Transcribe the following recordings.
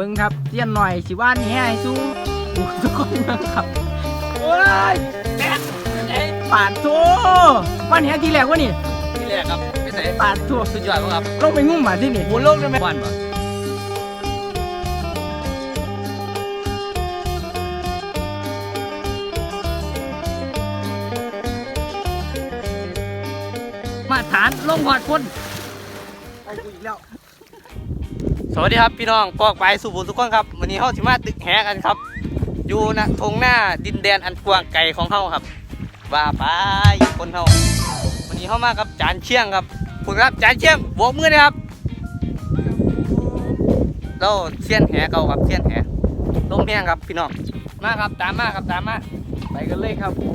เบิ้งครับเจียนหน่อยสิว่านี่ให้สู้กูทุกคนเบิ่งครับโอ้ยแม่ไอ้ปาดโถวันนี้ทีแรกวะนี่ที่แรกครับไม่ใส่ปาดโถสุดยอดครับลงไปงุ่มมาที่นี่หมุนลงได้ไหมวันบ่มาฐานลงหอดคนเอากูอีกแล้วส วัสดีครับพี่น้องปอกไปสู่บุญทุกคนครับวันนี้เฮาสิมาตึกแหกันครับ อยู่ณทงหน้าดินแดนอันกว้างไกลของเฮาครับว่าไปคนเฮาวันนี้เฮามากับจานเชียงครับคุณครับจานเชียงโบกมือนะครับเราเสี้ยนแหเก่าครับเสี้ยนแหลงแห้งครับพี่น้องมาครับตามมาครับตามมาไปกันเลยครับโอ้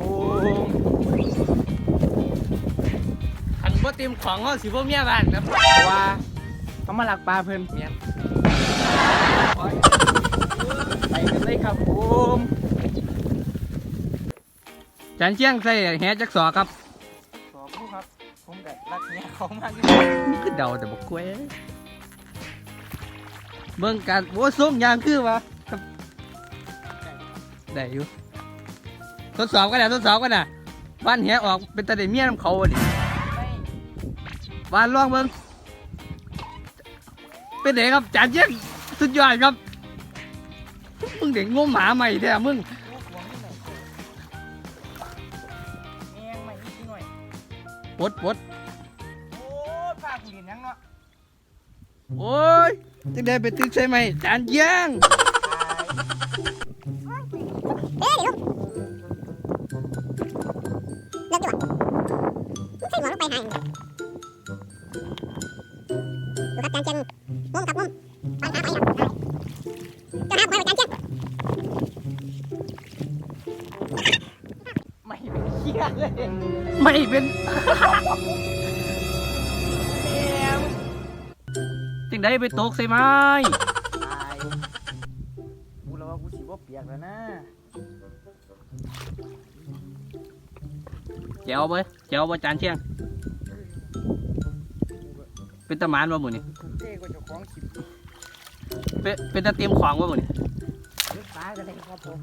ขันบ่เต็มของเฮาสิบ่เมียบ้านครับเพราะว่า เขามาหลักปลาเพิ่นเมียนไปกันเลยครับผมจานเชียงใส่แหจักสอครับขอบคุณครับ ผมกับรักเนี้ยเขามากที่นี่คือเดาแต่บอกกล้วยเบิ่งการโอ้ส้มยางคือวะครับได้อยู่ทดสอบกันนะทดสอบกันนะบ้านเหียออกเป็นตะเดเมียน้ำเขาอะดิบ้านล่องเบิ่ง เป็นเด็กครับจานเยี่ยงสุดยอดครับมึงเด็กงมหมาใหม่แท้มึงแงงใหม่นิดหน่อยปดปดโอ้ยปลากูเห็นยังเนาะโอ้ยจะได้ไปตึกใช่ไหมจานเยี่ยงใส่หัวลงไปหาย ไม่เป็นจึงได้ไปตกใช่ไหมตายกูแล้วว่ากูสิบ่เปียกแล้วนะแจ๋วไปแจ๋วไปจานเชียง เป็นตะหมานวะหมูนี่กูเท่กว่าเจ้าของขิบเป็นเป็นตะเตรียมของวะหมูนี่ลึกปลากันเลยครับผม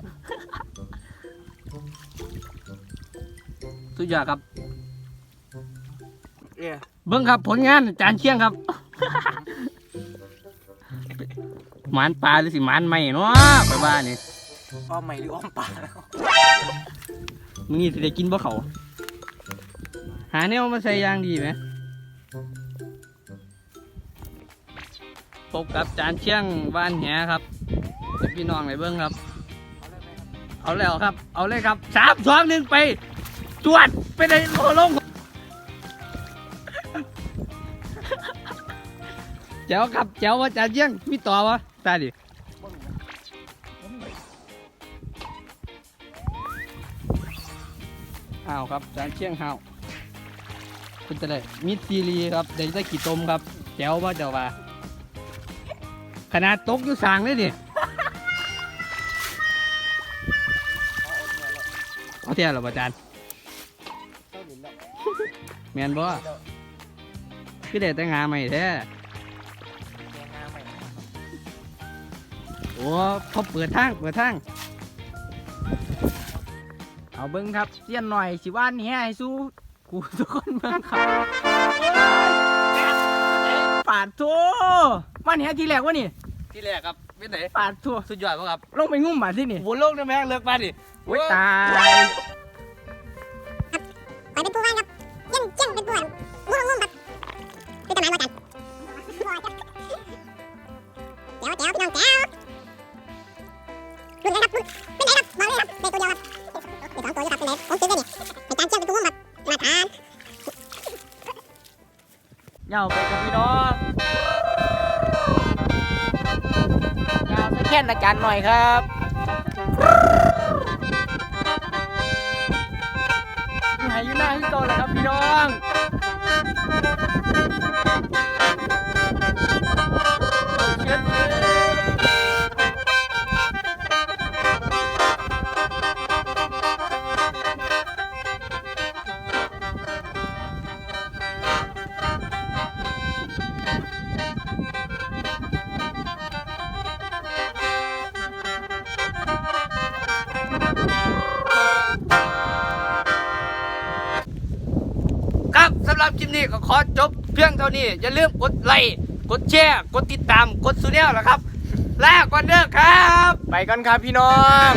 สุดยอดครับ เอ๊ะเบิ้งครับผลงานจานเชียงครับ หมานปลาหรือสิหมานไม่เนาะไปบ้านนี่อ้อมใหม่หรืออ้อมปลาแล้วมึงนี่สิได้กินบ่เขาหาแนวมาใส่อยางดีไหมพบกับจานเชียงบ้านแหครับให้พี่น้องไปเบิ้งครับ เอาแล้วครับ เอาเลยครับสามสองหนึ่งไป จวดไปในโลลงแจ๋วครับแจ๋วว่าจานเชียงมีต่อวะตาดิอ้าวครับจานเชียงห้าวเป็นจะได้มิดซีรีครับเดี๋ยวจะกี่ต้มครับแจ๋วว่าเจ้าว่าขนาดตกอยู่สางเลยดิเอาเที่ยวหรออาจารย์ แล้วแมนบ่คือเด็ดแต่งาใหม่แท้แกงาใหม่โอ้เขาเปิดทางเปิดทางเอาเบิ้งครับเจียนหน่อยสิว่านี่ให้สู้กูทุกคนเบิ้งครับปาดโถวันนี้ทีแรกวะนี่ที่แรกครับเป็นไหนปาดโถสุดยอดป่ะครับลงไปงุ่มมาที่นี่โอ้โลกได้ไหมเลิกบ้านดิโอ้ยตาย ครับในตัวเดียวครับมีสองตัวอยู่ครับเป็นไหนผมซื้อได้เนี่เป็นจานเจนเป็นผู้มุมครับมาทานยาวไปกับพี่น้องยาใส่แค่นอาจารย์หน่อยครับอยู่ไหนอยู่หน้าที่โตเลยครับพี่น้อง อจบเพียงเท่านี้ อย่าลืมกดไลค์กดแชร์กดติดตามกดสุเนียนะครับลาก่อนเด้อครับ ไปกันครับพี่น้อง